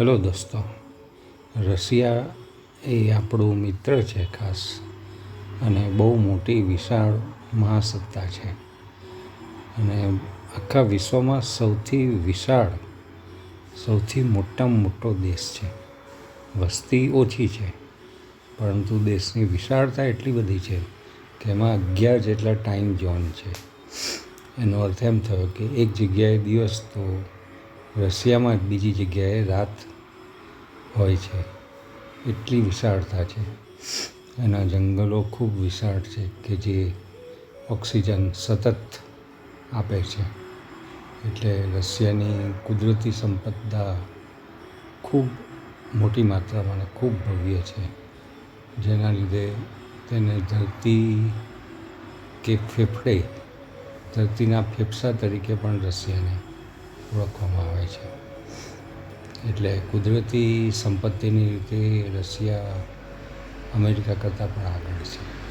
Hello દોસ્તો, Russia એ આપણું મિત્ર છે ખાસ અને બહુ મોટી વિશાળ મહાસત્તા છે. અને આખા વિશ્વમાં સૌથી વિશાળ, સૌથી મોટામાં મોટો દેશ છે. વસ્તી ઓછી છે, પરંતુ દેશની વિશાળતા એટલી બધી છે કે એમાં અગિયાર જેટલા ટાઈમ ઝોન છે. એનો અર્થ એમ થયો કે એક જગ્યાએ દિવસ તો રશિયામાં બીજી જગ્યાએ રાત હોય છે. એટલી વિશાળતા છે. એના જંગલો ખૂબ વિશાળ છે કે જે ઓક્સિજન સતત આપે છે. એટલે રશિયાની કુદરતી સંપદા ખૂબ મોટી માત્રામાં અને ખૂબ ભવ્ય છે. જેના લીધે તેને ધરતી કે ફેફડે, ધરતીના ફેફસા તરીકે પણ રશિયાને ઓળખવામાં આવે છે. એટલે કુદરતી સંપત્તિની રીતે રશિયા અમેરિકા કરતાં પણ આગળ છે.